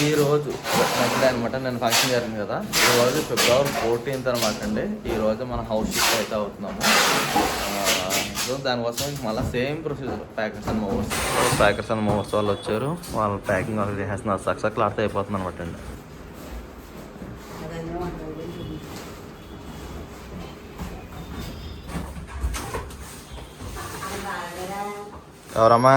ఈ రోజు నెక్స్ట్ అనమాట నేను ఫంక్షన్ జరిగింది కదా. ఈ రోజు ఫిబ్రవరి ఫోర్టీన్త్ అనమాట అండి. ఈ రోజు మన హౌస్ షిఫ్ట్ అయితే అవుతున్నాము. సో దానికోసం మళ్ళీ same procedure packers and movers packers and movers వాళ్ళు వచ్చారు. వాళ్ళు ప్యాకింగ్ వాళ్ళు చేసేస్తున్నారు. సక్సెస్ క్లాత్ అయిపోతుంది అనమాట అండి. ఎవరమ్మా?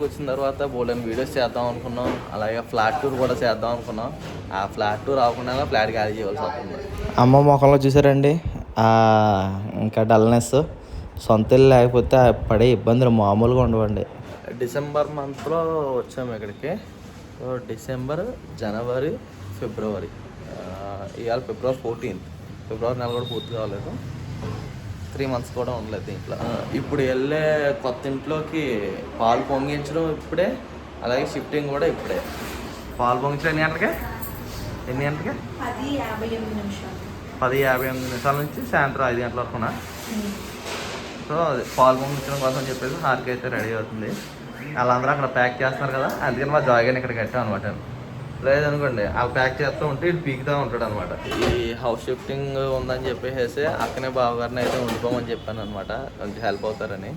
ఫ్లాట్కి వచ్చిన తర్వాత బోలెన్ వీడియోస్ చేద్దాం అనుకున్నాం. అలాగే ఫ్లాట్ టూర్ కూడా చేద్దాం అనుకున్నాం. ఆ ఫ్లాట్ టూర్ అవ్వకుండా ఫ్లాట్ ఖాళీ చేయవలసి వస్తుంది. అమ్మ ముఖంలో చూసారండి? ఇంకా డల్నెస్. సొంత ఇల్లు లేకపోతే పడే ఇబ్బందులు మామూలుగా ఉండవండి. డిసెంబర్ మంత్లో వచ్చాము ఇక్కడికి. So December January February. ఇవాళ ఫిబ్రవరి ఫోర్టీన్త్. ఫిబ్రవరి నెల కూడా పూర్తి కాలేదు. త్రీ మంత్స్ కూడా ఉండలేదు దీంట్లో. ఇప్పుడు వెళ్ళే కొత్త ఇంట్లోకి పాలు పొంగించడం ఇప్పుడే అలాగే షిఫ్టింగ్ కూడా ఇప్పుడే. పాలు పొంగించడం ఎన్ని గంటలకి? ఎన్ని గంటలకి? పది యాభై ఎనిమిది నిమిషాలు. పది యాభై ఎనిమిది నిమిషాల నుంచి సాయంత్రం ఐదు గంటల వరకునా సో అది పాలు పంపించడం కోసం చెప్పేసి హార్కి అయితే రెడీ అవుతుంది. వాళ్ళందరూ అక్కడ ప్యాక్ చేస్తున్నారు కదా అందుకని మా జాయిన్ ఇక్కడ కట్టాం అనమాట లేదనుకోండి వాళ్ళు ప్యాక్ చేస్తూ ఉంటే ఇటు పీకుతూ ఉంటాడు అనమాట ఈ హౌస్ షిఫ్టింగ్ ఉందని చెప్పేసి అక్కనే బావగారిని అయితే ఉండిపోమని చెప్పాను అనమాట కొంచెం హెల్ప్ అవుతారని.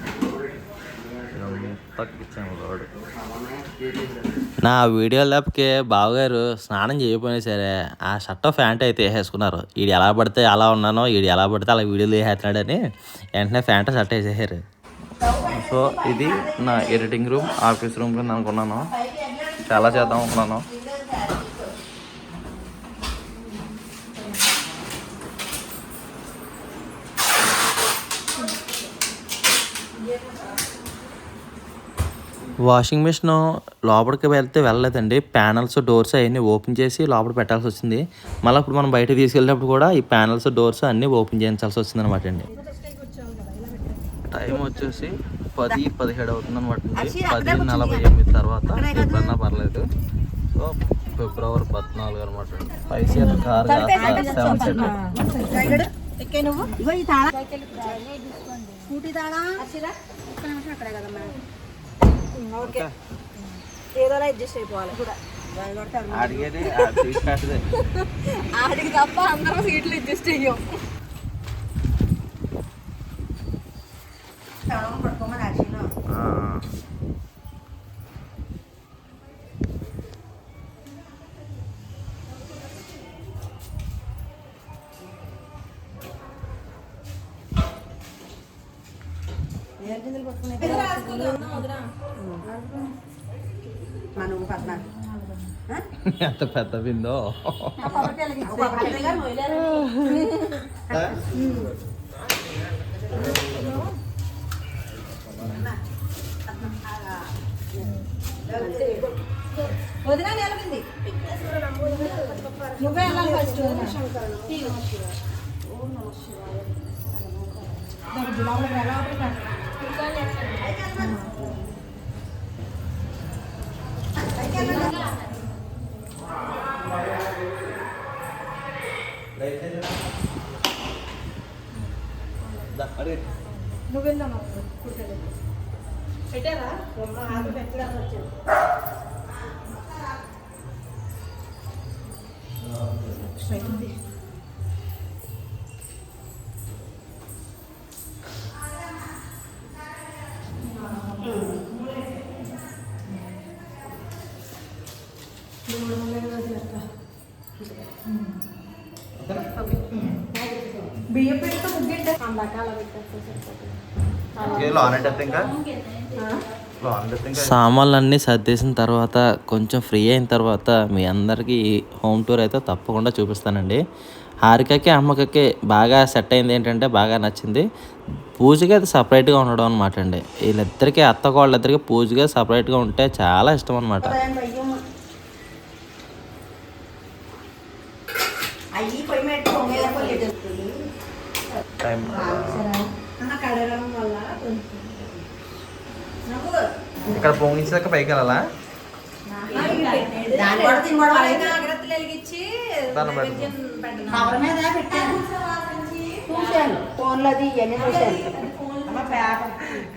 నా వీడియో ల్యాబ్కి బావగారు స్నానం చేయకపోయినా సరే ఆ షర్ట్ ఫ్యాంట్ అయితే వేసేసుకున్నారు. ఈడు ఎలా పడితే అలా ఉన్నానో ఈడు ఎలా పడితే అలా వీడియోలు వేసేస్తున్నాడని వెంటనే ఫ్యాంట్ షర్ట్ వేసేసారు. సో ఇది నా ఎడిటింగ్ రూమ్ ఆఫీస్ రూమ్ కింద అనుకున్నాను. చాలా చేద్దాం అనుకున్నాను. వాషింగ్ మిషన్ లోపలికి వెళ్తే వెళ్ళలేదండి. ప్యానల్స్ డోర్స్ అవన్నీ ఓపెన్ చేసి లోపల పెట్టాల్సి వచ్చింది. మళ్ళీ ఇప్పుడు మనం బయటకు తీసుకెళ్ళినప్పుడు కూడా ఈ ప్యానల్స్ డోర్స్ అన్నీ ఓపెన్ చేయించాల్సి వచ్చింది అనమాట అండి. టైం వచ్చేసి పది పదిహేడు అవుతుంది అనమాట పది నలభై ఎనిమిది తర్వాత ఎప్పుడన్నా పర్లేదు సో ఫిబ్రవరి పద్నాలుగు అనమాట five seater car seven seater ఏదోలా అడ్జస్ట్ అయిపోవాలి. కూడా. అడిగేది ఆడికి తప్ప అందరూ సీట్లు అడ్జస్ట్ అయ్యాం. ఎంత పెద్ద విందో వదిన నిలబడింది నువ్వే వెళ్ళాలి ఫస్ట్ నువ్వెందమ్మా పెట్టారా? ఆకు పెట్టడానికి వచ్చాను బియ్యం అన్నీ సర్దేసిన తర్వాత కొంచెం ఫ్రీ అయిన తర్వాత మీ అందరికీ హోమ్ టూర్ అయితే తప్పకుండా చూపిస్తానండి. హారికకి అమ్మకకి బాగా సెట్ అయింది ఏంటంటే బాగా నచ్చింది. పూజగా అది సపరేట్గా ఉండడం అనమాట అండి. వీళ్ళిద్దరికీ అత్త వాళ్ళిద్దరికి పూజగా సపరేట్గా ఉంటే చాలా ఇష్టం అనమాట ఇక్కడ పొంగించాక పైకి వెళ్ళాలా?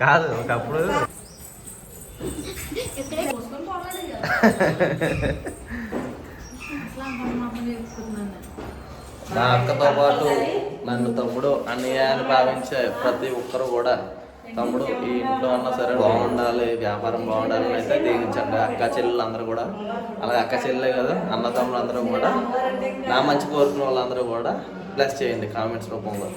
కాదు ఒకప్పుడు నా అక్కతో పాటు నన్ను తమ్ముడు అన్నయ్య అని భావించే ప్రతి ఒక్కరు కూడా తమ్ముడు ఈ ఇంట్లో అన్నా సరే బాగుండాలి వ్యాపారం బాగుండాలి అని అయితే దీవించండి. అక్క చెల్లెలు అందరూ కూడా. అలాగే అక్క చెల్లెలే కదా అన్న తమ్ముడు అందరూ కూడా. నా మంచి కోరుకున్న వాళ్ళందరూ కూడా ప్లస్ చేయండి కామెంట్స్ రూపంలో.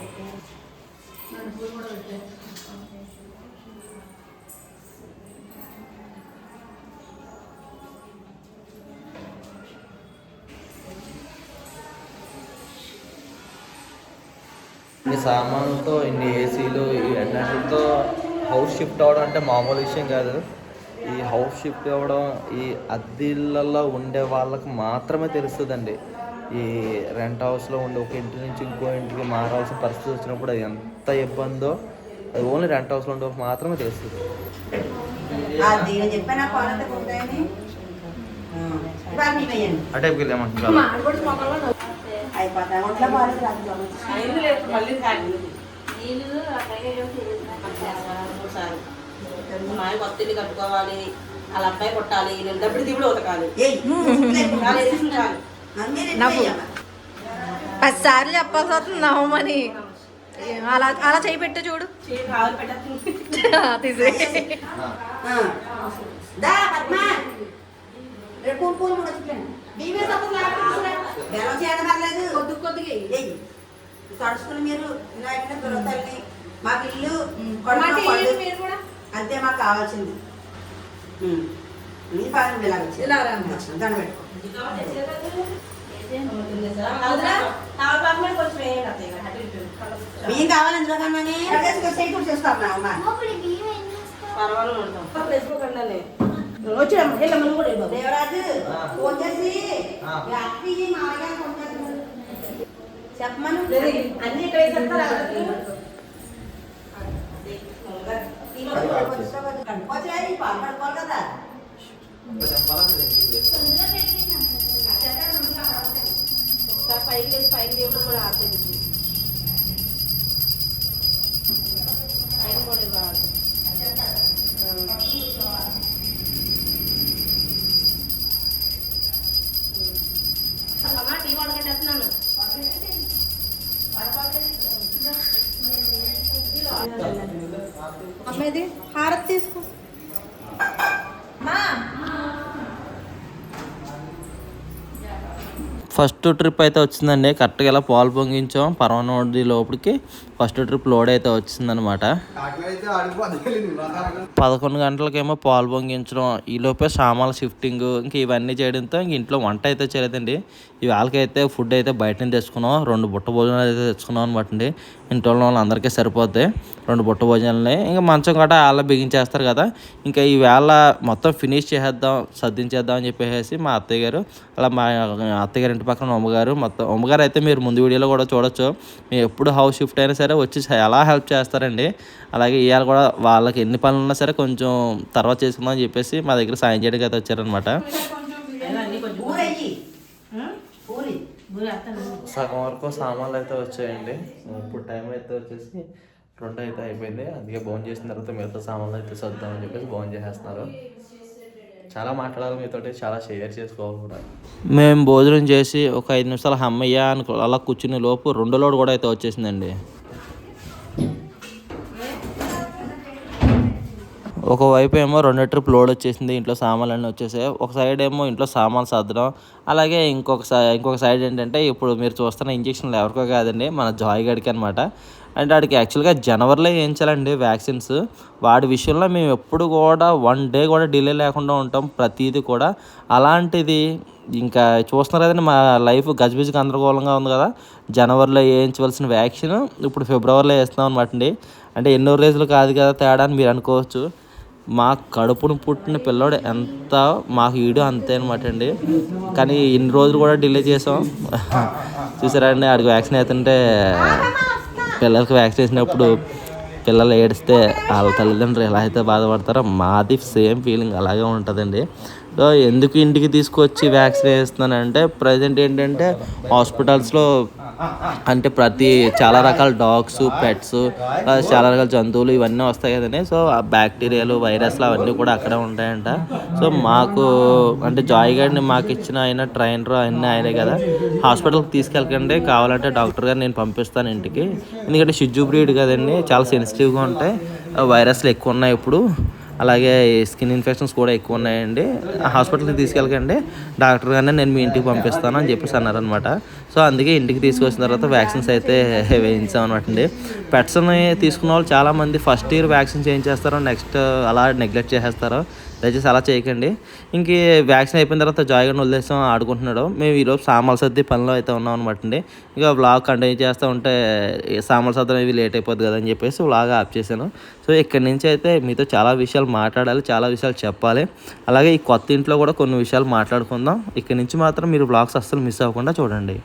ఇన్ని సామాన్లతో ఇన్ని ఏసీలు ఈ అన్నిటితో హౌస్ షిఫ్ట్ అవ్వడం అంటే మామూలు విషయం కాదు. ఈ హౌస్ షిఫ్ట్ అవ్వడం ఈ అద్దెళ్ళల్లో ఉండే వాళ్ళకి మాత్రమే తెలుస్తుందండి. ఈ రెంట్ హౌస్లో ఉండే ఒక ఇంటి నుంచి ఇంకో ఇంటికి మారాల్సిన పరిస్థితి వచ్చినప్పుడు అది ఎంత ఇబ్బందో అది ఓన్లీ రెంట్ హౌస్లో ఉండే మాత్రమే తెలుస్తుంది. అంటే వెళ్ళామంటున్నారు అయిపోతాయి. ఒంట్లో పాలు రాదు మాయ కొత్తది కట్టుకోవాలి వాళ్ళ అబ్బాయి కొట్టాలి దిగుడు ఉతకాలి పది సార్లు చెప్పాల్సి వస్తుంది నవ్వమని అలా అలా చేయి పెట్టు చూడు. తీసే దా పద్మా. రేపు కూడా బీమే సపోజ్ బెరం చేయడం పర్లేదు. కొద్ది కొద్దిగా ఏయ్ తడుచుకుని మీరు ఎక్కడ దొరకతారని మాకు ఇల్లు. అంతే మాకు కావాల్సింది. నీ పాలన ఇలా వచ్చి ఇలా దండ పెట్టుకో. బియ్యం కావాలి అందులో కన్నా? సైకిల్ చేస్తాను అమ్మా పర్వాలేదు ఉంటాం ఫేస్బుక్ అండి వచ్చాము కూడా. దేవరాజు ఫోన్ చేసి మామయ్య ఫోన్ చెప్పమను అన్ని ఇక్కడ కదా ఒకసారి పైకి పైన దేవుడు కూడా ఆడుతుంది ఫస్ట్ ట్రిప్ అయితే వచ్చిందండి. కరెక్ట్గా ఇలా పాలు పొంగించాం. పరమనోడి లోపలికి ఫస్ట్ ట్రిప్ లోడ్ అయితే వచ్చిందనమాట పదకొండు గంటలకేమో పాలు పొంగించడం ఈ లోపే సామాన్ల షిఫ్టింగ్ ఇంక ఇవన్నీ చేయడంతో ఇంక ఇంట్లో వంట అయితే చేయలేదండి. వాళ్ళకైతే ఫుడ్ అయితే బయట తెచ్చుకున్నాం. రెండు బుట్ట భోజనాలు అయితే తెచ్చుకున్నాం అనమాట అండి ఇంట్లో వాళ్ళందరికీ సరిపోతాయి రెండు బుట్ట భోజనాలని. ఇంకా మంచం కూడా వాళ్ళ బిగించేస్తారు కదా. ఇంకా ఈ వేళ మొత్తం ఫినిష్ చేసేద్దాం సర్దించేద్దాం అని చెప్పేసి మా అత్తయ్య గారు అలా మా అత్తయ్య గారి ఇంటి పక్కన అమ్మగారు మొత్తం అమ్మగారు అయితే మీరు ముందు వీడియోలో కూడా చూడొచ్చు. మీరు ఎప్పుడు హౌస్ షిఫ్ట్ అయినా సరే వచ్చి ఎలా హెల్ప్ చేస్తారండి. అలాగే ఇవాళ కూడా వాళ్ళకి ఎన్ని పనులు ఉన్నా సరే కొంచెం తర్వాత చేసుకుందాం అని చెప్పేసి మా దగ్గర సాయం చేయడానికి అయితే వచ్చారనమాట సగం వరకు సామాన్లు అయితే వచ్చాయండి. ఇప్పుడు టైం అయితే వచ్చేసి రెండు అయితే అయిపోయింది. అందుకే భోజనం చేసిన తర్వాత మిగతా సామాన్లు అయితే సర్దామని చెప్పేసి భోజనం చేసేస్తున్నారు. చాలా మాట్లాడాలి మీతోటి చాలా షేర్ చేసుకోవాలి కూడా. మేము భోజనం చేసి ఒక ఐదు నిమిషాలు హమ్మయ్య అని అలా కూర్చునే లోపు రెండో లోడ్ కూడా అయితే వచ్చేసిందండి. ఒకవైపు ఏమో రెండు ట్రిప్ లోడ్ వచ్చేసింది ఇంట్లో సామాన్లు అన్నీ వచ్చేసాయి. ఒక సైడ్ ఏమో ఇంట్లో సామాన్లు సర్దడం. అలాగే ఇంకొక సై- ఇంకొక సైడ్ ఏంటంటే ఇప్పుడు మీరు చూస్తున్న ఇంజక్షన్లు ఎవరికో కాదండి మన జాయ్ గడికి అనమాట అండ్ వాడికి యాక్చువల్గా జనవరిలో వేయించాలండి వ్యాక్సిన్స్ వాడి విషయంలో మేము ఎప్పుడు కూడా వన్ డే కూడా డిలే లేకుండా ఉంటాం ప్రతిదీ కూడా. అలాంటిది ఇంకా చూస్తున్నారు కదండి మా లైఫ్ గజిబిజి గందరగోళంగా ఉంది కదా. జనవరిలో వేయించవలసిన వ్యాక్సిన్ ఇప్పుడు ఫిబ్రవరిలో వేస్తున్నాం అనమాట అండి. అంటే ఎన్నో రోజులు కాదు కదా తేడా అని మీరు అనుకోవచ్చు. మా కడుపును పుట్టిన పిల్లోడు ఎంత మాకు ఈడు అంతే అనమాట అండి. కానీ ఇన్ని రోజులు కూడా డిలే చేసాం. చూసారా అండి ఆడికి వ్యాక్సిన్ అవుతుంటే పిల్లలకి వ్యాక్సిన్ వేసినప్పుడు పిల్లలు ఏడిస్తే వాళ్ళ తల్లిదండ్రులు ఎలా అయితే బాధపడతారో మాది సేమ్ ఫీలింగ్ అలాగే ఉంటుందండి. సో ఎందుకు ఇంటికి తీసుకొచ్చి వ్యాక్సిన్ వేస్తున్నానంటే ప్రజెంట్ ఏంటంటే హాస్పిటల్స్లో అంటే ప్రతి చాలా రకాల డాగ్స్ పెట్స్ చాలా రకాల జంతువులు ఇవన్నీ వస్తాయి కదండి. సో ఆ బ్యాక్టీరియాలు వైరస్లు అవన్నీ కూడా అక్కడే ఉంటాయంట. సో మాకు అంటే జాయ్ గారిని మాకు ఇచ్చిన ఆయన ట్రైనర్ అన్నీ ఆయనే కదా. హాస్పిటల్కి తీసుకెళ్ళకండి. కావాలంటే డాక్టర్ గారు నేను పంపిస్తాను ఇంటికి. ఎందుకంటే షిజ్జు బ్రీడ్ కదండి చాలా సెన్సిటివ్గా ఉంటాయి. వైరస్లు ఎక్కువ ఉన్నాయి ఇప్పుడు. అలాగే స్కిన్ ఇన్ఫెక్షన్స్ కూడా ఎక్కువ ఉన్నాయండి. హాస్పిటల్కి తీసుకెళ్ళకండి. డాక్టర్ గారిని నేను మీ ఇంటికి పంపిస్తాను అని చెప్పేసి అన్నారనమాట సో అందుకే ఇంటికి తీసుకొచ్చిన తర్వాత వ్యాక్సిన్స్ అయితే వేయించాం అండి. పెట్స్ని తీసుకున్న వాళ్ళు చాలామంది ఫస్ట్ ఇయర్ వ్యాక్సిన్ చేయించేస్తారు నెక్స్ట్ అలా నెగ్లెక్ట్ చేసేస్తారు. దయచేసి అలా చేయకండి. ఇంక వ్యాక్సిన్ అయిపోయిన తర్వాత జాయిగా వదిలేసాం ఆడుకుంటున్నాడు. మేము ఈరోజు సామాల సర్ది పనిలో అయితే ఉన్నాం అనమాట అండి ఇక వ్లాగ్ కంటిన్యూ చేస్తూ ఉంటే సామాల సామాన్లు ఇవి లేట్ అయిపోద్ది కదా అని చెప్పేసి వ్లాగ్ ఆఫ్ చేశాను. సో ఇక్కడి నుంచి అయితే మీతో చాలా విషయాలు మాట్లాడాలి చాలా విషయాలు చెప్పాలి. అలాగే ఈ కొత్త ఇంట్లో కూడా కొన్ని విషయాలు మాట్లాడుకుందాం. ఇక్కడి నుంచి మాత్రం మీరు వ్లాగ్స్ అస్సలు మిస్ అవ్వకుండా చూడండి.